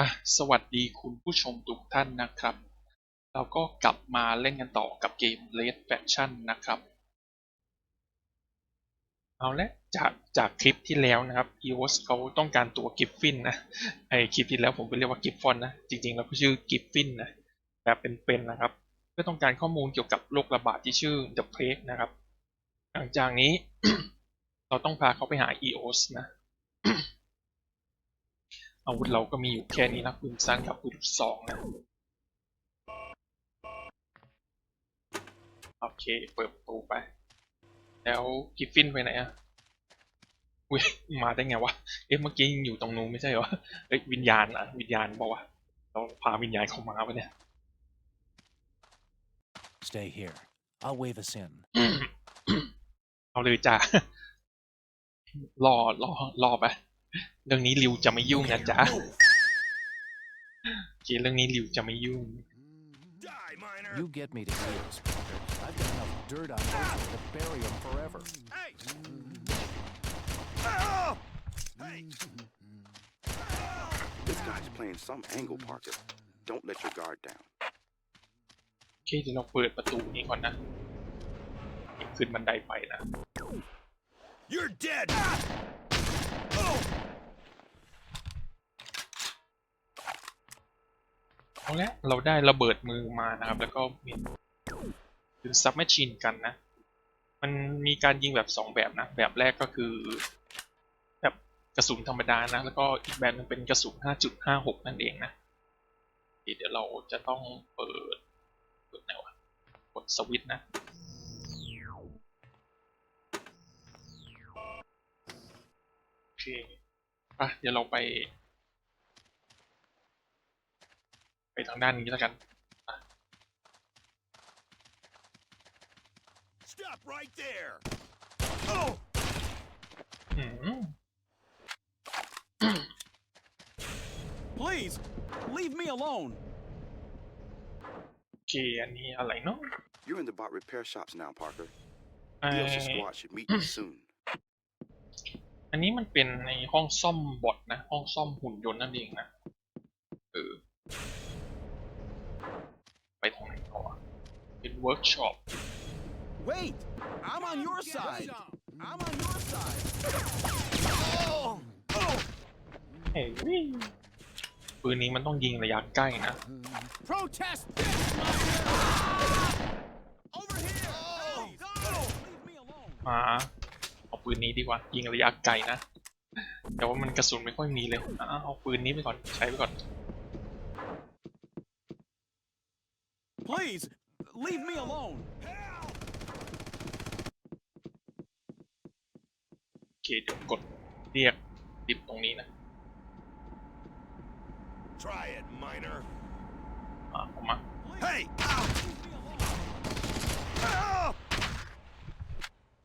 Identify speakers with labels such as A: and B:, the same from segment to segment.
A: อะสวัสดีคุณผู้ชมทุกท่านนะครับ เราก็กลับมาเล่นกันต่อกับเกม Red Faction นะครับ เอาละจากจากคลิปที่แล้วนะครับ EOS เขาต้องการตัวกิฟฟินนะไอคลิปที่แล้วผมไปเรียกว่ากิฟฟอนนะ จริงๆ แล้วก็ชื่อกิฟฟินนะแบบเป็นๆนะครับ เพื่อต้องการข้อมูลเกี่ยวกับโรคระบาดที่ชื่อ The Plague นะครับ หลังจากนี้ เราต้องพาเขาไปหา EOS นะ อาวุธเราก็มีอยู่แค่นี้นะปืนสั้นกับปืนลูกซองนะโอเค เปิดประตูไป แล้วกิฟฟินไปไหนอะอุ้ยมาได้ไงวะ เอ๊ะเมื่อกี้ยังอยู่ตรงนู้นไม่ใช่เหรอ เอ้ยวิญญาณอะวิญญาณบอกว่าเราพาวิญญาณเข้ามาปะเนี่ย
B: Stay here. I'll wave us in.
A: เอาเลยจ้ารอรอรอไป เรื่องนี้ริวจะไม่ยุ่งนะจ๊ะโอเคเรื่องนี้ริวจะไม่ยุ่ง
C: Die, miner!
B: You get me to heels, Parker. I've got enough dirt on Ocean to bury him forever.
C: Hey! Oh! Hey!
D: This guy's playing some angle, Parker. Don't let your guard down.
A: โอเคเดี๋ยวเราเปิดประตูนี้ก่อนนะขึ้นบันไดไปนะ
C: You're dead! Oh!
A: เอาละเราได้ระเบิดมือมานะครับ แล้วก็มีเป็นซับแมชชีนกันนะ มันมีการยิงแบบสองแบบนะ แบบแรกก็คือ แบบกระสุนธรรมดานะ แล้วก็อีกแบบหนึงเป็นกระสุน 5.56 นั่นเองนะ เดี๋ยวเราจะต้องเปิดเปิดไหนวะกดสวิตช์นะโอเคอะเดี๋ยวเราไป ไปทางด้านนี้แล้วกัน
C: Stop right there! Oh!
A: อืม
E: Please, leave me alone.
A: โอเคอันนี้อะไรเนาะ
D: You're in the bot repair shops now, Parker.
A: ไอ้
D: DLC squad should meet you soon.
A: อันนี้มันเป็นในห้องซ่อมบอทนะ ห้องซ่อมหุ่นยนต์นั่นเองนะ เออ ไปทางไหนต่อวะเป็นเวิร์กช็อป
E: Wait, I'm on your side. I'm on your side. Oh, oh,
A: เฮ้ยปืนนี้มันต้องยิงระยะใกล้นะ
E: protest this, Over here. Hey, leave me alone.
A: มาเอาปืนนี้ดีกว่า ยิงระยะไกลนะ แต่ว่ามันกระสุนไม่ค่อยมีเลยอะเอาปืนนี้ไปก่อน ใช้ไปก่อน
E: Please, leave me alone.
A: โอเค เดี๋ยวกดเรียกติดตรงนี้นะ
C: Try it, miner!
A: อ่าออกมา
C: Hey! Ow!
E: Leave me alone.
C: Ah!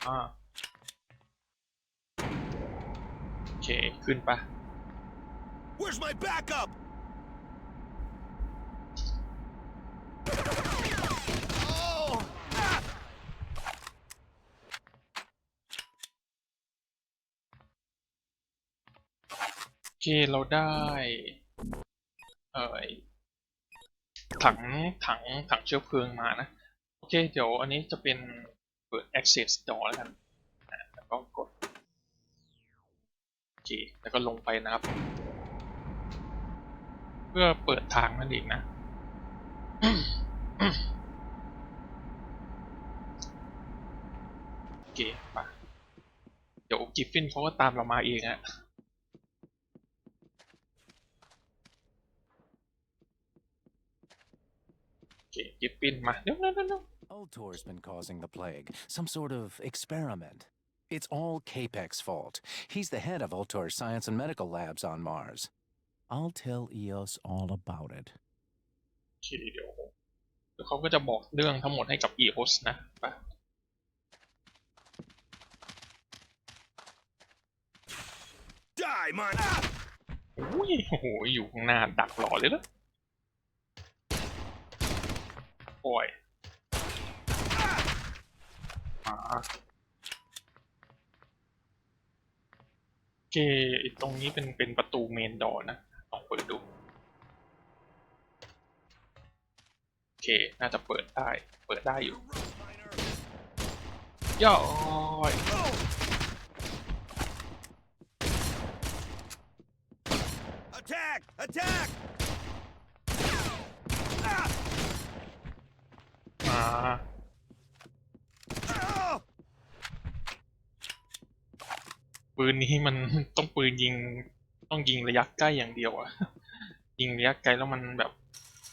A: อ่าโอเค ขึ้นปะ
C: Where's my backup?
A: เคเราได้เอ่อถังถังถังเชื้อเพลิงมานะ โอเค เดี๋ยวอันนี้จะเป็นเปิด access door แล้วกันแล้วก็กด โอเค แล้วก็ลงไปนะครับ เพื่อเปิดทางนั่นเองนะโอเคไปเดี๋ยวกิฟฟินเขาก็ตามเรามาเองอะ โอเคกินมาเร็วเร็วเร็วเร็ว
B: Ultor's been causing the plague. Some sort of experiment. It's all Capek's fault. He's the head of Ultor's science and medical labs on Mars. I'll tell Eos all about it.
A: โอเคเดี๋ยวเดี๋ยวเขาก็จะบอกเรื่องทั้งหมดให้กับ EOS นะไป
C: Die, mon!
A: อุ้ยโอ้โหอยู่ข้างหน้าดักหล่อเลยนะ ป่วยโอเคตรงนี้เป็นเป็นประตูเมนดอนะลองเปิดดู โอเค น่าจะเปิดได้ เปิดได้อยู่ย่อย
C: แท็ก
A: แท็
C: ก
A: ปืนนี้มันต้องปืนยิงต้องยิงระยะใกล้อย่างเดียวอะยิงระยะไกลแล้วมันแบบ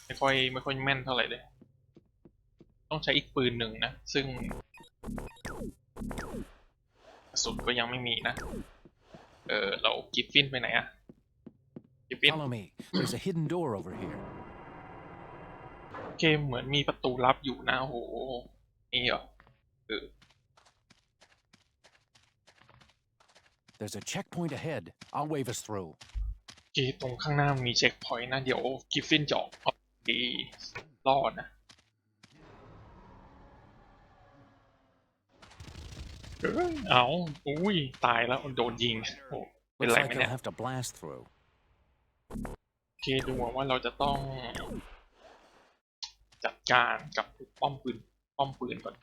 A: ไม่ค่อยไม่ค่อยแม่นเท่าไหร่เลย ต้องใช้อีกปืนหนึ่งนะ ซึ่งสุนก็ยังไม่มีนะ เออเรากิฟฟินไปไหนอะกิฟฟิน
B: Follow me. There's a hidden door over here.
A: โอเคเหมือนมีประตูลับอยู่นะโอ้โหนี่เหรอเออ
B: There's a checkpoint ahead. I'll wave us through.
A: โอเคตรงข้างหน้ามีเช็คพอยต์นะ เดี๋ยวกิฟฟินจะออกเอาดีรอดนะเอ้ยเอาอุ้ย ตายแล้วโดนยิงโอ้เป็น
B: Looks
A: ไร
B: like
A: ไหม
B: they'll
A: เนี่ย
B: have to blast through.
A: โอเคดูเหมือนว่าเราจะต้อง จัดการกับป้อมปืนป้อมปืนก่อน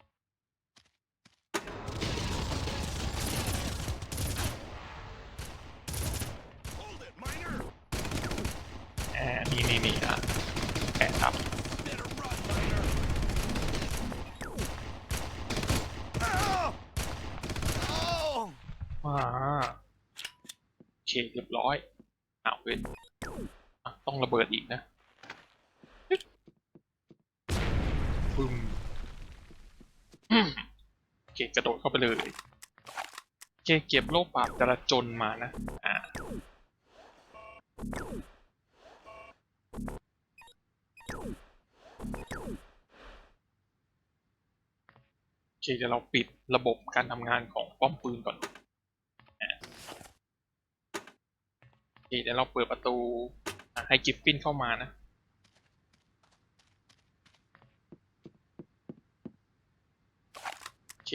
A: แอบนี่นี่นี่อะแอบครับ
C: Better run, miner! Ah! Oh!
A: มาโอเคเรียบร้อยอ้าวเว้ยอะต้องระเบิดอีกนะ ปึ้มอืมโอเคกระโดดเข้าไปเลยโอเคเก็บโลกปราบจราจนมานะ อ่าโอเคเดี๋ยวเราปิดระบบการทำงานของป้อมปืนก่อนโอเคเดี๋ยวเราเปิดประตูให้กิฟฟินเข้ามานะ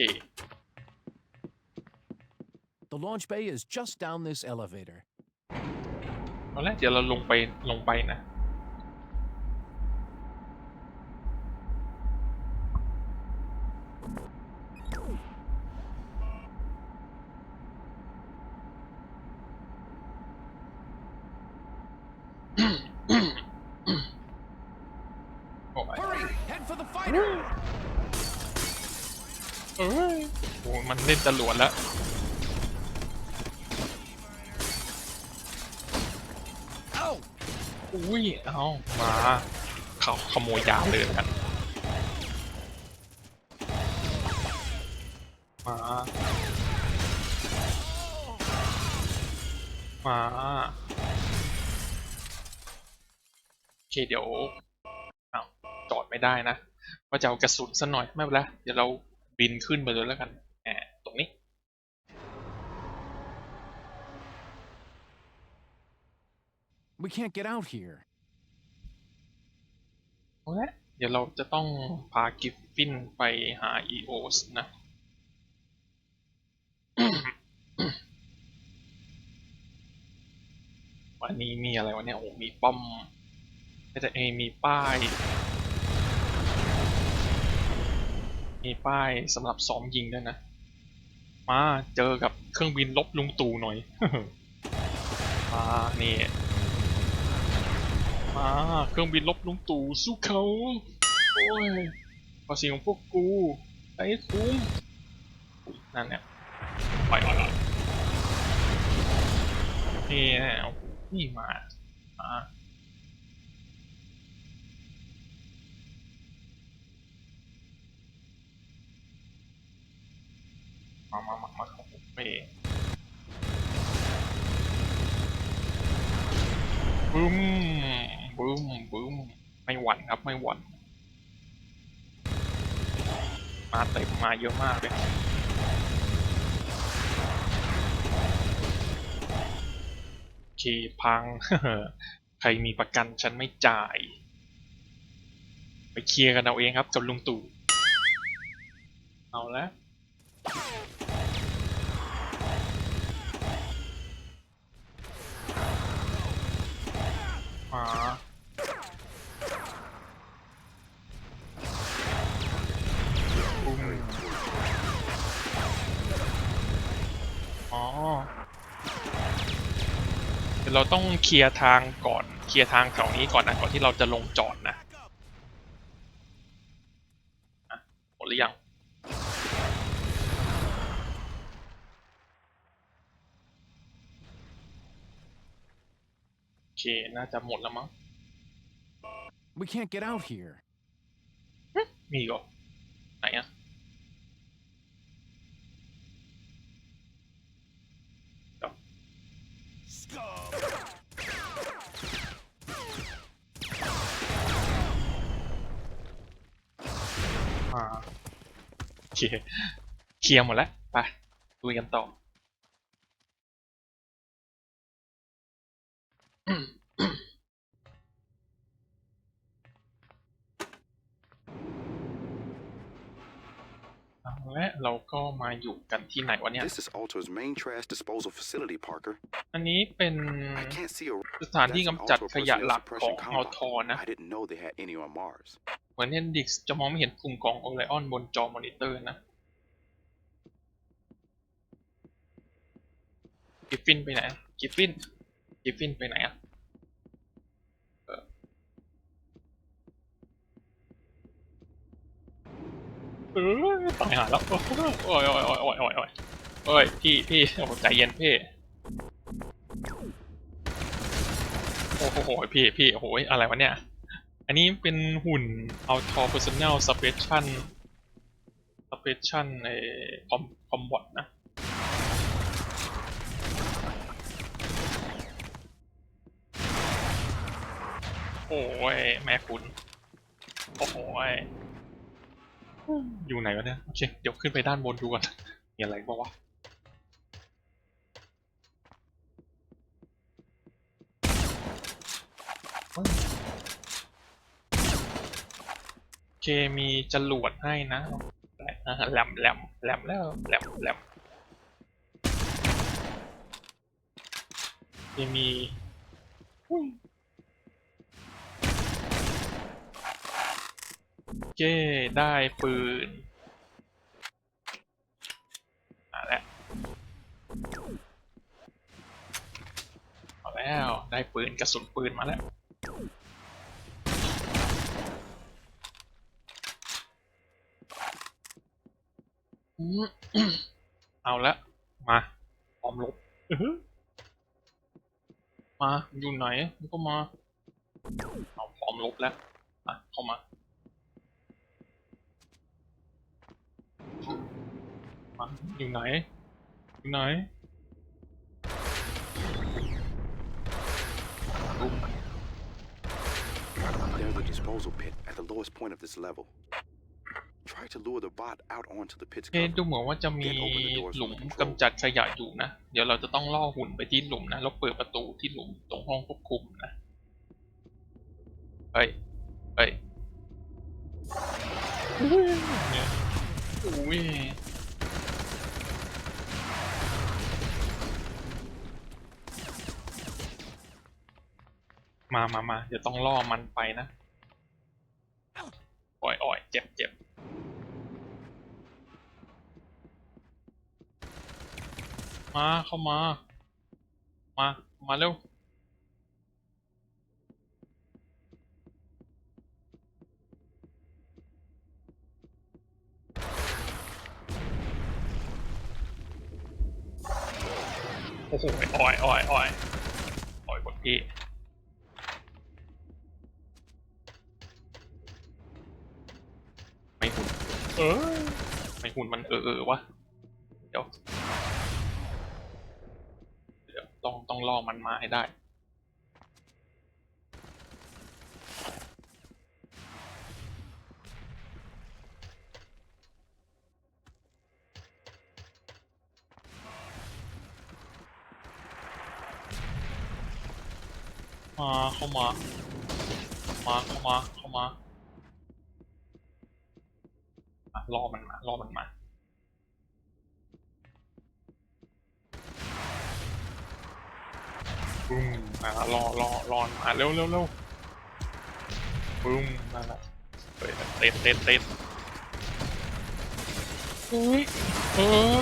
A: โอเค
B: The launch bay is just down this elevator.
A: ตอนแรกเดี๋ยวเราลงไปลงไปนะ จรวดแล้ว
C: Ow!
A: อุ้ย เอามา เขาขโมยยาเลยแล้วกัน มา มาโอเคเดี๋ยวเอาจอดไม่ได้นะว่าจะเอากระสุนซะหน่อย ไม่เป็นไร เดี๋ยวเราบินขึ้นไปเลยแล้วกันแหมตรงนี้
B: We can't get out here.
A: เอาละเดี๋ยวเราจะต้องพากิฟฟินไปหาอีโอสนะ วันนี้มีอะไรวะเนี่ย โอ้ มีป้อมแต่เอยมีป้าย มีป้ายสำหรับซ้อมยิงด้วยนะ มาเจอกับเครื่องบินลบลุงตู่หน่อย มานี่ มาเครื่องบินลบลุงตู่สู้เขาโอ้ยภาษีของพวกกูไอ้คุ้มนั่นเนี่ยไปไปไปนี่แน่นี่มามามามามามาของผมไปบึ้ม บึ้มบึ้มไม่หวั่นครับไม่หวั่นมาเต็มมาเยอะมากเลยโอเคพัง ใครมีประกันฉันไม่จ่าย ไปเคลียร์กันเอาเองครับกับลุงตู่ เอาละมา ยวเราต้องเคลียร์ทางก่อน เคลียร์ทางแถวนี้ก่อนนะ ก่อนที่เราจะลงจอดนะอะหมดหรือยัง โอเค น่าจะหมดแล้วมั้ง
B: We can't get out here.
A: มีอีกเหรอไหนอะ โอเคเคลียร์หมดแล้วไปลุยกันต่อเอาและเราก็มาอยู่กันที่ไหนวะเนี่ย
D: This is Alto's main trash disposal facility, Parker.
A: อันนี้เป็น
D: I can't see a
A: สถานที่
D: That's an
A: กำจัด
D: Alto
A: ขยะ
D: personnel
A: หลักของ
D: suppression
A: อัล
D: compound.
A: ทอนะ
D: I didn't know they had any on Mars.
A: มือนเฮนดิกจะมองไม่เห็นกลุ่มกองโอไลออนบนจอมอนิเตอร์นะกิฟฟินไปไหนกิฟฟินกิฟฟินไปไหนอะเออตายหายแล้ว โอ้ยโอ้ยโอ้ยโอ้ยโอ้ยโอ้ยโอ้ยพี่พี่ใจเย็นพี่โอ้โหพี่พี่โอ้ยอะไรวะเนี่ย อันนี้เป็นหุ่น Auto Personal Special Special ในคอมคอมบอทนะโอ้ยแม่คุณโอ้โหยอยู่ไหนวะเนี่ย โอเค เดี๋ยวขึ้นไปด้านบนดูก่อนมีอะไรบ้างวะอ เคมีจรวดให้นะแหลมแหลมแหลมแล้วแหลมแหลมเคมีโอเคได้ปืนมาแล้วเอาแล้ว ได้ปืนกระสุนปืนมาแล้ว เอาละ มาพร้อมลบมาอยู่ไหนมันก็มาเอาพร้อมลบแล้วอะเข้ามา มาอยู่ไหน อยู่ไหนลุม
D: There's a disposal pit at the lowest point of this level. Try to lure the bot out onto the pit's
A: เอ๊ะ
D: cover.
A: ดูเหมือนว่าจะมีหลุมกำจัดขยะอยู่นะ เดี๋ยวเราจะต้องล่อหุ่นไปที่หลุมนะ แล้วเปิดประตูที่หลุมตรงห้องควบคุมนะ เฮ้ย เฮ้ยเนี่ยอุ้ย มามามาเดี๋ยวต้องล่อมันไปนะ อ่อยอ่อยเจ็บเจ็บ มาเข้ามา มา มาเร็ว โอ้โหอ่อยอ่อยอ่อยอ่อยบนพี่ไม่หุ่น เออ ไม่หุ่นมันเออเออวะ เดี๋ยว ต้องต้องล่อมันมาให้ได้ มาเข้ามา มาเข้ามาเข้ามาอะล่อมันมาล่อมันมา ปึ้งมารอรอรอนมาเร็วเร็วเร็วปึ้งมาละเฮ้ยเต้นเต้นเต้นเฮ้ยเออ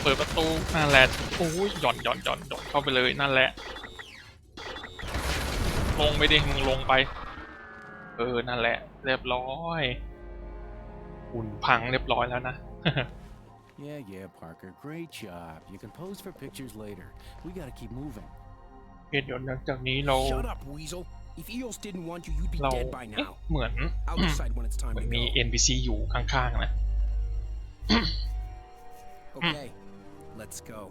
A: เปิดประตูนั่นแหละโอ้ยหย่อนหย่อนหย่อนหย่อนเข้าไปเลยนั่นแหละลงไปดิมึงลงไป เออนั่นแหละ เรียบร้อยหุ่นพังเรียบร้อยแล้วนะ
B: Yeah, yeah, Parker. Great job. You can pose for pictures later. We gotta keep moving.
A: เดี๋ยวหลังจากนี้เรา
E: Shut up, Weasel. If Eos didn't want you, you'd be
A: เรา
E: dead by
A: เอ๊ะ
E: now.
A: เหมือน
E: I'll decide when it's
A: เห
E: time
A: มือน
E: to
A: มี
E: go.
A: NPC อยู่ข้างๆนะ
E: Okay, let's go.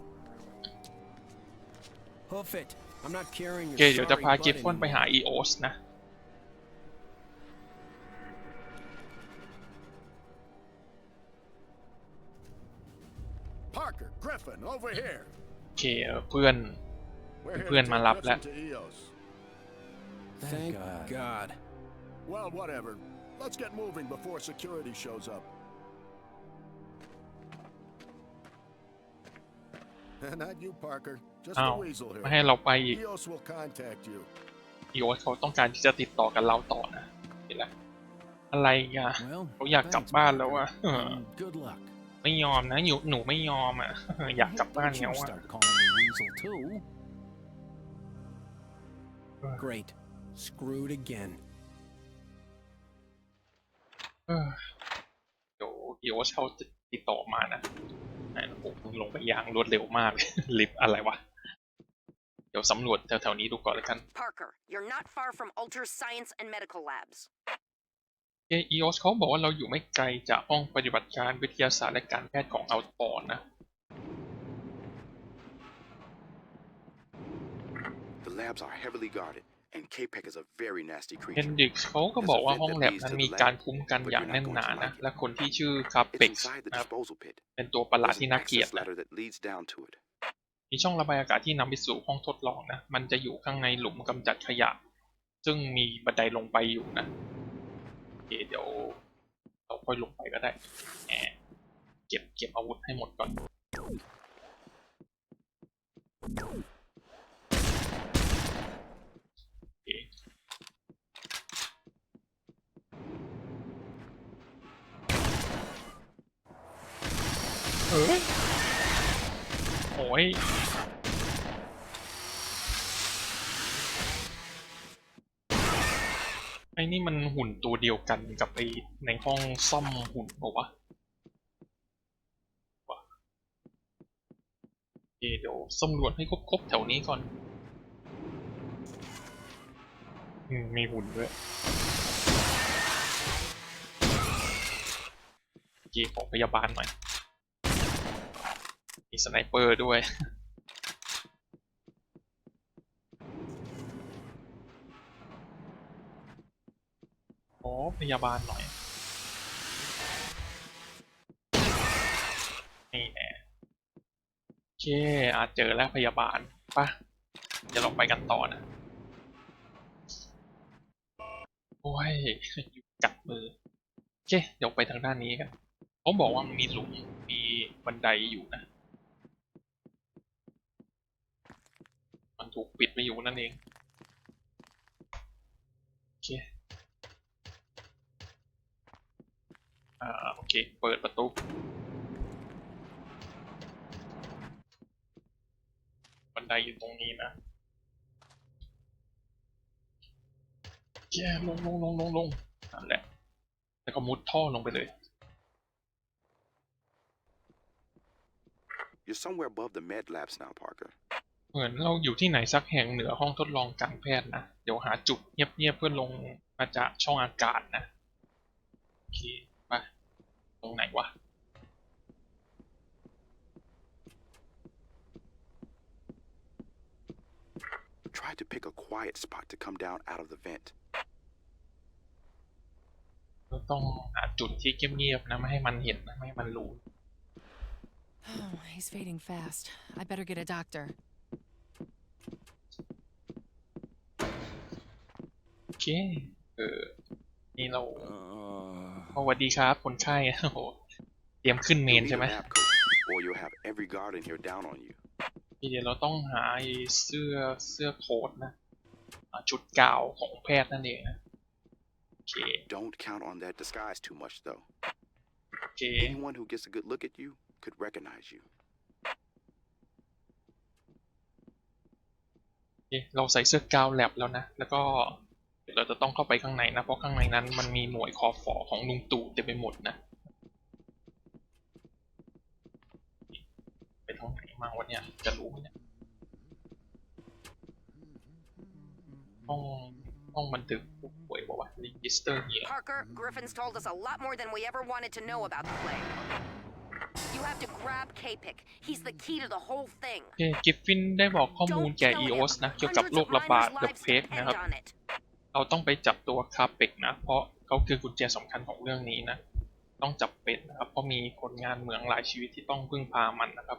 E: Hoof it. I'm not carrying
A: โอ
E: your
A: เค เดี๋ยวจะ
E: sorry
A: พา
E: butt
A: กิฟฟอนไปหา
E: anymore.
A: EOS นะ
C: Parker, Griffin, over here.
A: โอเคเออเพื่อน
C: We're here to
A: พื่อนมา
C: take
A: รับ
C: Griffin
A: แล้ว
C: to EOS.
E: Thank
B: God.
E: God.
C: Well, whatever. Let's get moving before security shows up. Not you, Parker. Just
A: อ้า
C: the
A: ว
C: weasel
A: ไม่ให้
C: here.
A: เราไปอีก
C: EOS will contact you.
A: EOS เขาต้องการที่จะติดต่อกับเราต่อนะเห็นแล้วอะไรอะ
B: Well,
A: เขาอยากกลับ
B: thanks,
A: บ้านแล้ว
B: Parker.
A: อะเออ
B: And good luck.
A: ไม่ยอมนะหนูหนูไม่ยอมอะ อยากกลับบ้าน
B: Don't
A: แล้ว
B: you
A: อะ
B: start calling me Weasel too.
E: Great. Screwed again.
A: เออเดี๋ยว EOS เขาจะติดต่อมานะไหนนะผมลงไปยางรวดเร็วมากลิฟต์อะไรวะ เดี๋ยวสำรวจแถวๆนี้ดูก่อนแล้วกัน
F: Parker, you're not far from Alter's science and medical labs.
A: เอ EOS เขาบอกว่าเราอยู่ไม่ไกลจากห้องปฏิบัติการวิทยาศาสตร์และการแพทย์ของอัลปอนนะ
D: The labs are heavily guarded, and K-Pek is a very nasty
A: เฮน
D: creature.
A: ดิกเขาก็บอกว่าห้องแลบนั้นมีการคุ้มกันอย่างแน่นหนานะ และคนที่ชื่อคา
D: It's
A: เป็ก
D: inside the
A: นะครับ
D: disposal pit.
A: เป็นตัวประหลาด
D: There's
A: ที่
D: an
A: น่าเกลียด
D: access
A: นะ
D: ladder that leads down to it.
A: มีช่องระบายอากาศที่นำไปสู่ห้องทดลองนะ มันจะอยู่ข้างในหลุมกำจัดขยะ ซึ่งมีบันไดลงไปอยู่นะโอ เดี๋ยวเราค่อยลงไปก็ได้แหมเก็บเก็บอาวุธให้หมดก่อนโอเคเอ้ยโอ้ย ไอ้นี่มันหุ่นตัวเดียวกันกับไอ้ในห้องซ่อมหุ่นปะวะวะเดี๋ยวสำรวจให้ครบๆแถวนี้ก่อนอืมมีหุ่นด้วยโอเคขอพยาบาลหน่อย มีสไนเปอร์ด้วย พยาบาลหน่อยนี่แน่โอเคอาจเจอแล้วพยาบาลปะเดี๋ยวเราไปกันต่อนะ โอ้ยอยู่กัดมือโอเคเดี๋ยวไปทางด้านนี้กันเขาบอกว่ามันมีหลุมมีบันไดอยู่นะ มันถูกปิดไว้อยู่นั่นเอง โอเค อ่าโอเค เปิดประตูบันไดอยู่ตรงนี้นะแย่ลงลงลงลงลงนั่นแหละ แล้วก็มุดท่อลงไปเลย
D: You're somewhere above the med labs now, Parker.
A: เหมือนเราอยู่ที่ไหนสักแห่งเหนือห้องทดลองการแพทย์นะ เดี๋ยวหาจุดเงียบๆเพื่อลงมาจากช่องอากาศนะโอเคไป ตรงไหนวะ
D: Try to pick a quiet spot to come down out of the vent.
A: เราต้องหาจุดที่เงียบๆนะ ไม่ให้มันเห็นนะ ไม่ให้มันรู้
G: Oh, he's fading fast. I better get a doctor.
A: โอเค เออ นี่เรา
E: Uh,
A: สวัสดีครับคนไข้โอ้โหเตรียมขึ้นเมนใช่ไหม
D: or you'll have every guard in here down on you.
A: เดี๋ยวเราต้องหาไอ้เสื้อเสื้อโค้ทนะอ่าชุดกาวของแพทย์นั่นเองนะโอเค
D: Don't count on that disguise too much, though.
A: โอเค
D: Anyone who gets a good look at you could recognize you.
A: โอเคเราใส่เสื้อกาวแลบแล้วนะ แล้วก็ เดี๋ยวเราจะต้องเข้าไปข้างในนะ เพราะข้างในนั้นมันมีหน่วยคอฟอของลุงตู่เต็มไปหมดนะ ไปทางไหนมาวะเนี่ย จะรู้ไหมเนี่ยห้องห้องบันทึกผู้ป่วยบอกว่า register here
F: Parker, Griffin's told us a lot more than we ever wanted to know about the plague. You have to grab K-Pick. He's the key to the whole thing.
A: โอเคกิฟฟินได้บอกข้อมูล
F: Don't
A: แก่
F: tell him.
A: EOS นะ เกี่ยวกับ
F: Hundreds
A: โร
F: of
A: คระบาด
F: miners'
A: กับ
F: lives
A: เพก
F: depend
A: นะครับ
F: on it.
A: เราต้องไปจับตัวคาเป็กนะ เพราะเขาคือกุญแจสำคัญของเรื่องนี้นะ ต้องจับเป็ดนะครับ เพราะมีคนงานเหมืองหลายชีวิตที่ต้องพึ่งพามันนะครับ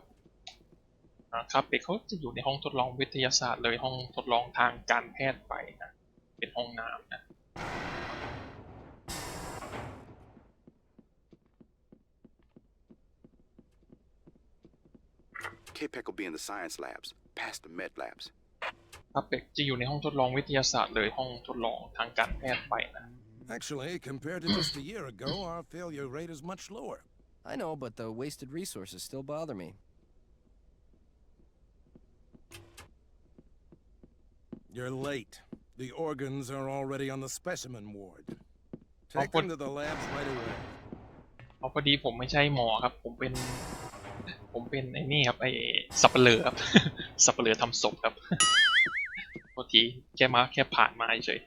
A: คาเป็กเขาจะอยู่ในห้องทดลองวิทยาศาสตร์เลยห้องทดลองทางการแพทย์ไปนะ เป็นห้องน้ำนะ
D: K-Peck will be in the science labs, past the med labs.
A: คาเป็กจะอยู่ในห้องทดลองวิทยาศาสตร์เลยห้องทดลองทางการแพทย์ไปนะ
H: Actually, compared to just a year ago, our failure rate is much lower.
E: I know, but the wasted resources still bother me.
H: You're late. The organs are already on the specimen ward.
A: I'll
H: Take
A: put-
H: them to the labs right away.
A: เอาพอดีผมไม่ใช่หมอครับ ผมเป็น ผมเป็นไอ้นี่ครับไอ้สับเปลือครับ สับเปลือทำศพครับ โทษทีแค่มาแค่ผ่านมาเฉย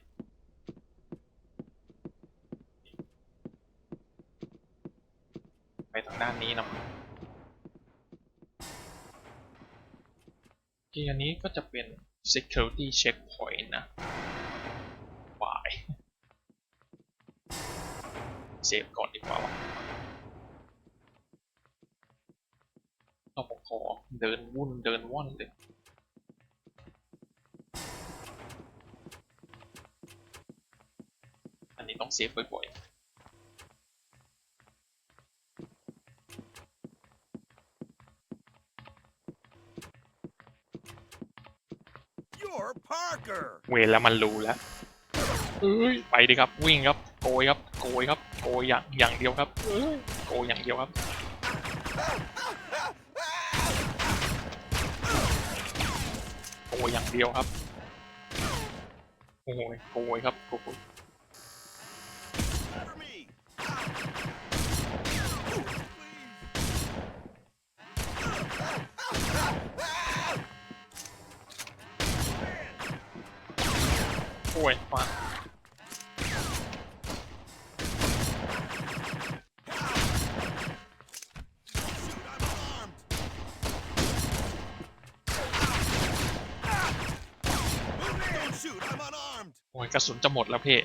A: ไปทางด้านนี้นะโอเคอันนี้ก็จะเป็น security checkpoint นะวายเซฟก่อนดีกว่าวะเราขอเดินวุ่นเดินว่อนเลย อันนี้ต้องเซฟบ่อย
H: You're Parker!
A: ๆเวรแล้วมันรู้แล้วเอ้ยไปดิครับ วิ่งครับโกยครับโกยครับโกยอย่างอย่างเดียวครับเอ้ยโกยอย่างเดียวครับ โกย อย่างเดียวครับโอ้ยโกยครับโกย ระสุนจะหมดแล้วเพ่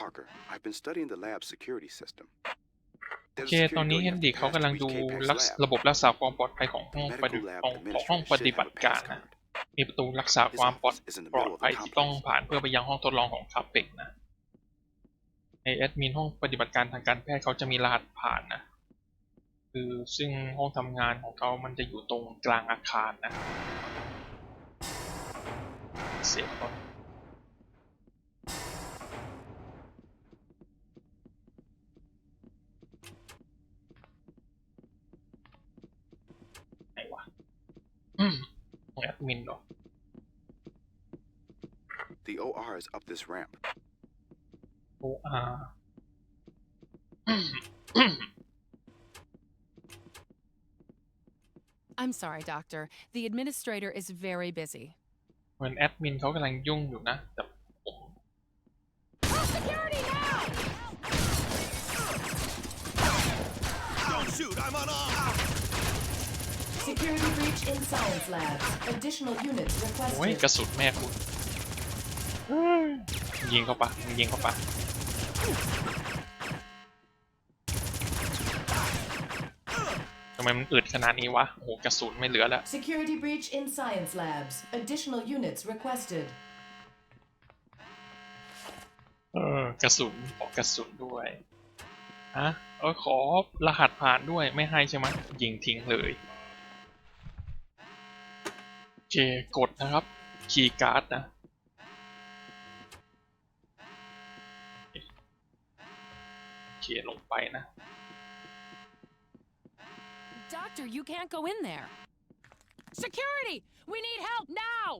D: Parker, I've been studying the lab security system.
A: โอ
D: There's
A: เค
D: a
A: ตอนนี้
D: security
A: เฮ
D: door
A: น
D: you
A: ดิ
D: have
A: เขา
D: to
A: กำลัง
D: pass
A: ดู
D: to reach K-Pack's
A: รักษ
D: lab.
A: ระบบรักษาความปลอดภัยของห้องปฏิ
D: Medical lab
A: ของของห้อง
D: administrators
A: ป
D: should
A: ฏิ
D: have
A: บั
D: a
A: ติการ
D: pass
A: นะ
D: card.
A: มีประตูรักษาความปลอด
D: His office is in the
A: ปลอด
D: middle of
A: ภัย
D: the
A: ที่ต้อง
D: complex.
A: ผ่านเพื่อไปยังห้องทดลองของคาเป็กนะ ในแอดมินห้องปฏิบัติการทางการแพทย์เขาจะมีรหัสผ่านนะ คือซึ่งห้องทำงานของเขามันจะอยู่ตรงกลางอาคารนะเสียก่อนไหนวะอืมของแอดมินเหรอ
D: The OR is up this ramp.
A: โ I'm
G: sorry, Doctor. The administrator is very busy.
A: เหมือนแอดมินเขากำลังยุ่งอยู่นะ แต่ผม
H: Don't shoot, I'm unarmed!
I: Security breach in science labs. Additional units
A: โอ้ย
I: requested.
A: กระสุนแม่คุณยิงเข้าปะยิงเข้าปะ ไมมันอึดขนาดนี้วะ โอ้โหกระสุนไม่เหลือแล้ว
I: Security breach in science labs. Additional units requested.
A: เออกระสุนขอกระสุนด้วยฮะเออขอรหัสผ่านด้วยไม่ให้ใช่ไหมยิงทิ้งเลยโอเคกดนะครับคีย์การ์ดนะโอเคลงไปนะ
G: Doctor, you can't go in there. Security! We need help now!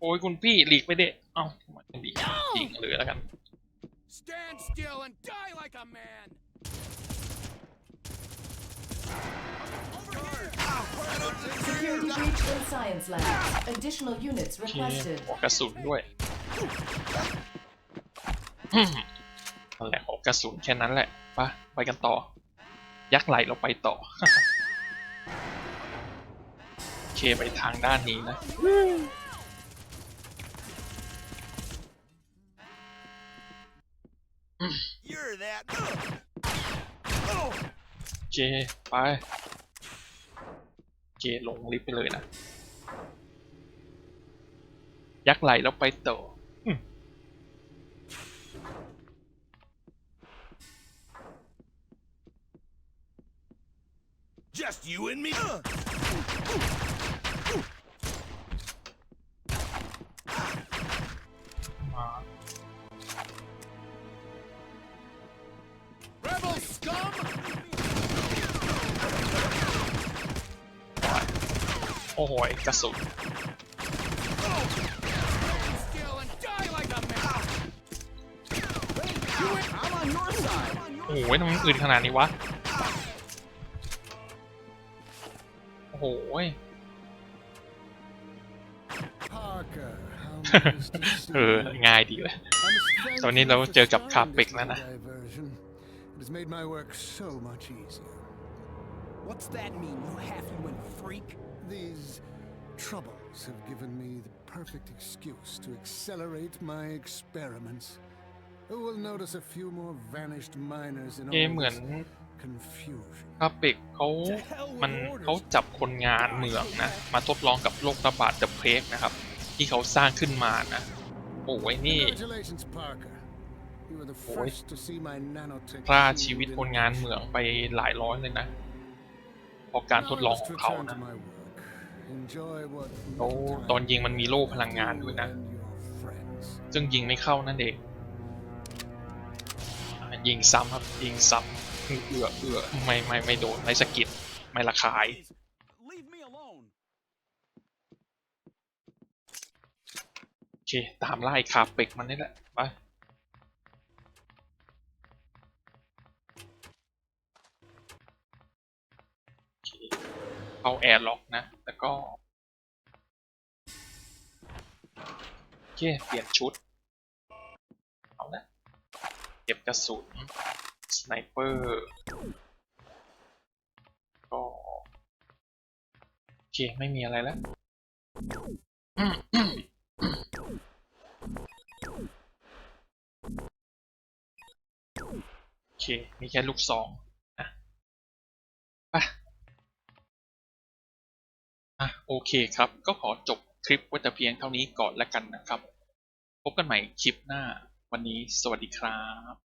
A: โอ้ยคุณพี่หลีกไปเด้เอ้ามันดียิงเลยแล้วกัน
E: Stand still and die like a man.
I: Security breach in science lab. Additional units
A: โอเค
I: requested.
A: หัวกระสุนด้วยอืมนั่นแหละหัวกระสุนแค่นั้นแหละไปไปกันต่อ ยักษ์ไหลเราไปต่อโอเค ไปทางด้านนี้นะเคไปเคลงลิฟต์ไปเลยนะ ยักไหลแล้วไปต่อ โอ้โหยกระสุน
E: Still and die like a man. You win. I'm on your side.
A: โอ้โหทำไมมันอื่นขนาดนี้วะ โอ้โหย
C: Parker, how nice to see
A: เออ
C: you.
A: ง่ายดีเลย
C: I must thank
A: ตอนนี้เรา
C: you for
A: เจอกับ
C: starting
A: คาเป็ก
C: this
A: แล้วนะ
C: little diversion. It has made my work so much easier.
E: What's that mean, you half-human freak?
C: These troubles have given me the perfect excuse to accelerate my experiments. Who will notice a few more vanished miners in
A: เกม
C: all
A: เหมือน
C: this confusion?
A: คาเป็กเขามันเขาจับคนงานเมืองนะ มาทดลองกับโรคระบาดเดอะเพลกนะครับ ที่เขาสร้างขึ้นมานะ โอ้ยนี่
C: Congratulations, Parker. You were the
A: Ôi.
C: first to see my nanotech.
A: ฆ่า
C: shield
A: ชีวิต
C: in
A: คนงาน
C: action.
A: เมืองไปหลายร้อยเลยนะเพราะการทดลองของเขา
C: Now I must
A: นะ
C: return to my work. Enjoy what
A: โอ้
C: little time
A: ตอนยิงมันมีโล่พ
C: you
A: ลังงานด้วยนะ
C: and your friends.
A: ซึ่งยิงไม่เข้านั่นเองอะยิงซ้ำครับ ยิงซ้ำเอือเอือไม่ไม่ไม่โดนไม่สะกิดไม่ระคาย
E: Please, leave me alone.
A: โอเค ตามไล่คาเป็กมันนี่แหละ ไป โอเค เข้าแอร์ล็อกนะ แล้วก็โอเคเปลี่ยนชุด เอาละเก็บกระสุนสไนเปอร์ก็โอเคไม่มีอะไรแล้วโอเค มีแค่ลูกซองนะไป อะโอเคครับ ก็ขอจบคลิปไว้แต่เพียงเท่านี้ก่อนแล้วกันนะครับ พบกันใหม่คลิปหน้าวันนี้สวัสดีครับ